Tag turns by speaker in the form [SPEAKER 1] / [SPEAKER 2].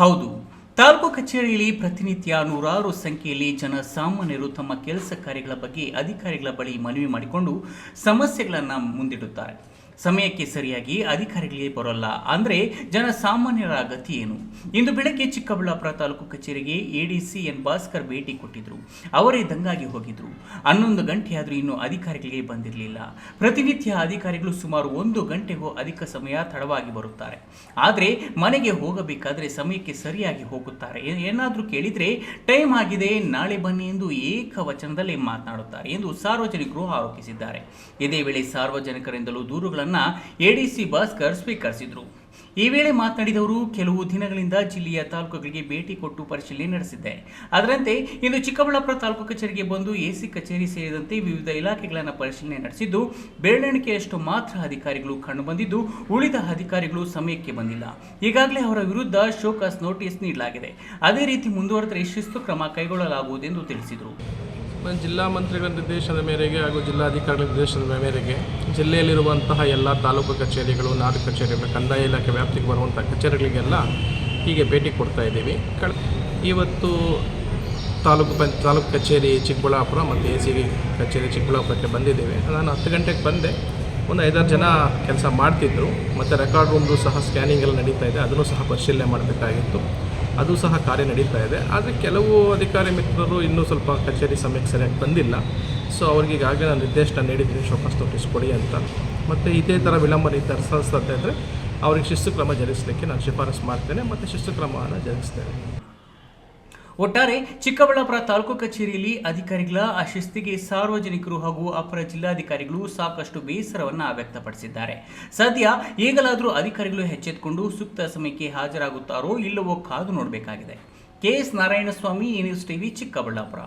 [SPEAKER 1] ಹೌದು, ತಾಲೂಕು ಕಚೇರಿಯಲ್ಲಿ ಪ್ರತಿನಿತ್ಯ ನೂರಾರು ಸಂಖ್ಯೆಯಲ್ಲಿ ಜನಸಾಮಾನ್ಯರು ತಮ್ಮ ಕೆಲಸ ಕಾರ್ಯಗಳ ಬಗ್ಗೆ ಅಧಿಕಾರಿಗಳ ಬಳಿ ಮನವಿ ಮಾಡಿಕೊಂಡು ಸಮಸ್ಯೆಗಳನ್ನು ಮುಂದಿಡುತ್ತಾರೆ. ಸಮಯಕ್ಕೆ ಸರಿಯಾಗಿ ಅಧಿಕಾರಿಗಳಿಗೆ ಬರೋಲ್ಲ. ಅಂದರೆ ಜನಸಾಮಾನ್ಯರ ಗತಿ ಏನು? ಇಂದು ಬೆಳಗ್ಗೆ ಚಿಕ್ಕಬಳ್ಳಾಪುರ ತಾಲೂಕು ಕಚೇರಿಗೆ ಎಡಿಸಿ ಎನ್ ಭಾಸ್ಕರ್ ಭೇಟಿ ಕೊಟ್ಟಿದ್ರು. ಅವರೇ ದಂಗಾಗಿ ಹೋಗಿದ್ರು. ಹನ್ನೊಂದು ಗಂಟೆಯಾದರೂ ಇನ್ನೂ ಅಧಿಕಾರಿಗಳಿಗೆ ಬಂದಿರಲಿಲ್ಲ. ಪ್ರತಿನಿತ್ಯ ಅಧಿಕಾರಿಗಳು ಸುಮಾರು ಒಂದು ಗಂಟೆಗೂ ಅಧಿಕ ಸಮಯ ತಡವಾಗಿ ಬರುತ್ತಾರೆ. ಆದರೆ ಮನೆಗೆ ಹೋಗಬೇಕಾದ್ರೆ ಸಮಯಕ್ಕೆ ಸರಿಯಾಗಿ ಹೋಗುತ್ತಾರೆ. ಏನಾದರೂ ಕೇಳಿದರೆ ಟೈಮ್ ಆಗಿದೆ, ನಾಳೆ ಬನ್ನಿ ಎಂದು ಏಕವಚನದಲ್ಲಿ ಮಾತನಾಡುತ್ತಾರೆ ಎಂದು ಸಾರ್ವಜನಿಕರು ಆರೋಪಿಸಿದ್ದಾರೆ. ಇದೇ ವೇಳೆ ಸಾರ್ವಜನಿಕರಿಂದಲೂ ದೂರುಗಳನ್ನು ಎಡಿಸಿ ಭಾಸ್ಕರ್ ಸ್ವೀಕರಿಸಿದರು. ಈ ವೇಳೆ ಮಾತನಾಡಿದವರು ಕೆಲವು ದಿನಗಳಿಂದ ಜಿಲ್ಲೆಯ ತಾಲೂಕುಗಳಿಗೆ ಭೇಟಿ ಕೊಟ್ಟು ಪರಿಶೀಲನೆ ನಡೆಸಿದ್ದೆ ಅದರಂತೆ, ಇಂದು ಚಿಕ್ಕಬಳ್ಳಾಪುರ ತಾಲೂಕು ಕಚೇರಿಗೆ ಬಂದು ಎಸಿ ಕಚೇರಿ ಸೇರಿದಂತೆ ವಿವಿಧ ಇಲಾಖೆಗಳನ್ನು ಪರಿಶೀಲನೆ ನಡೆಸಿದ್ದು, ಬೆರಳೆಣಿಕೆಯಷ್ಟು ಮಾತ್ರ ಅಧಿಕಾರಿಗಳು ಕಂಡುಬಂದಿದ್ದು, ಉಳಿದ ಅಧಿಕಾರಿಗಳು ಸಮಯಕ್ಕೆ ಬಂದಿಲ್ಲ. ಈಗಾಗಲೇ ಅವರ ವಿರುದ್ಧ ಶೋಕಾಸ್ ನೋಟಿಸ್ ನೀಡಲಾಗಿದೆ. ಅದೇ ರೀತಿ ಮುಂದುವರೆದರೆ ಶಿಸ್ತು ಕ್ರಮ ಕೈಗೊಳ್ಳಲಾಗುವುದೆಂದು ತಿಳಿಸಿದರು.
[SPEAKER 2] ಜಿಲ್ಲಾ ಮಂತ್ರಿಗಳ ನಿರ್ದೇಶನದ ಮೇರೆಗೆ ಹಾಗೂ ಜಿಲ್ಲಾಧಿಕಾರಿಗಳ ನಿರ್ದೇಶನದ ಮೇರೆಗೆ ಜಿಲ್ಲೆಯಲ್ಲಿರುವಂತಹ ಎಲ್ಲ ತಾಲೂಕು ಕಚೇರಿಗಳು, ನಾಡು ಕಚೇರಿಗಳು, ಕಂದಾಯ ಇಲಾಖೆ ವ್ಯಾಪ್ತಿಗೆ ಬರುವಂಥ ಕಚೇರಿಗಳಿಗೆಲ್ಲ ಹೀಗೆ ಭೇಟಿ ಕೊಡ್ತಾ ಇದ್ದೀವಿ. ಇವತ್ತು ತಾಲೂಕು ಪಂಚ ತಾಲೂಕು ಕಚೇರಿ ಚಿಕ್ಕಬಳ್ಳಾಪುರ ಮತ್ತು ಎ ಸಿ ಕಚೇರಿ ಚಿಕ್ಕಬಳ್ಳಾಪುರಕ್ಕೆ ಬಂದಿದ್ದೇವೆ. ನಾನು ಹತ್ತು ಗಂಟೆಗೆ ಬಂದೆ. ಒಂದು ಐದಾರು ಜನ ಕೆಲಸ ಮಾಡ್ತಿದ್ದರು ಮತ್ತು ರೆಕಾರ್ಡ್ ರೂಮ್ದು ಸಹ ಸ್ಕ್ಯಾನಿಂಗ್ ಎಲ್ಲ ನಡೀತಾ ಇದೆ. ಅದನ್ನು ಸಹ ಪರಿಶೀಲನೆ ಮಾಡಬೇಕಾಗಿತ್ತು. ಅದು ಸಹ ಕಾರ್ಯ ನಡೀತಾ ಇದೆ. ಆದರೆ ಕೆಲವು ಅಧಿಕಾರಿ ಮಿತ್ರರು ಇನ್ನೂ ಸ್ವಲ್ಪ ಕಚೇರಿ ಸಮಯಕ್ಕೆ ಸರಿಯಾಗಿ ಬಂದಿಲ್ಲ. ಸೊ ಅವ್ರಿಗೆ ಈಗಾಗಲೇ ನಾನು ನಿರ್ದೇಶನ ನೀಡಿದ್ದೀನಿ. ಶೋಕಾಸ್ ನೋಟಿಸ್ ಕೊಡಿ ಅಂತ. ಮತ್ತು ಇದೇ ಥರ ವಿಳಂಬ ನಿರ್ಧರಿಸ್ತದೆ ಇದ್ದರೆ ಅವ್ರಿಗೆ ಶಿಸ್ತು ಕ್ರಮ ಜರುಗಿಸಲಿಕ್ಕೆ ನಾನು ಶಿಫಾರಸು ಮಾಡ್ತೇನೆ. ಮತ್ತು ಶಿಸ್ತು ಕ್ರಮವನ್ನು ಜರುಗಿಸ್ತೇನೆ.
[SPEAKER 1] ಒಟ್ಟಾರೆ ಚಿಕ್ಕಬಳ್ಳಾಪುರ ತಾಲೂಕು ಕಚೇರಿಯಲ್ಲಿ ಅಧಿಕಾರಿಗಳ ಅಶಿಸ್ತಿಗೆ ಸಾರ್ವಜನಿಕರು ಹಾಗೂ ಅಪರ ಜಿಲ್ಲಾಧಿಕಾರಿಗಳು ಸಾಕಷ್ಟು ಬೇಸರವನ್ನು ವ್ಯಕ್ತಪಡಿಸಿದ್ದಾರೆ. ಸದ್ಯ ಈಗಲಾದರೂ ಅಧಿಕಾರಿಗಳು ಹೆಚ್ಚೆತ್ತುಕೊಂಡು ಸೂಕ್ತ ಸಮಯಕ್ಕೆ ಹಾಜರಾಗುತ್ತಾರೋ ಇಲ್ಲವೋ ಕಾದು ನೋಡಬೇಕಾಗಿದೆ. K S Narayanaswamy, news TV, Chikkaballapur.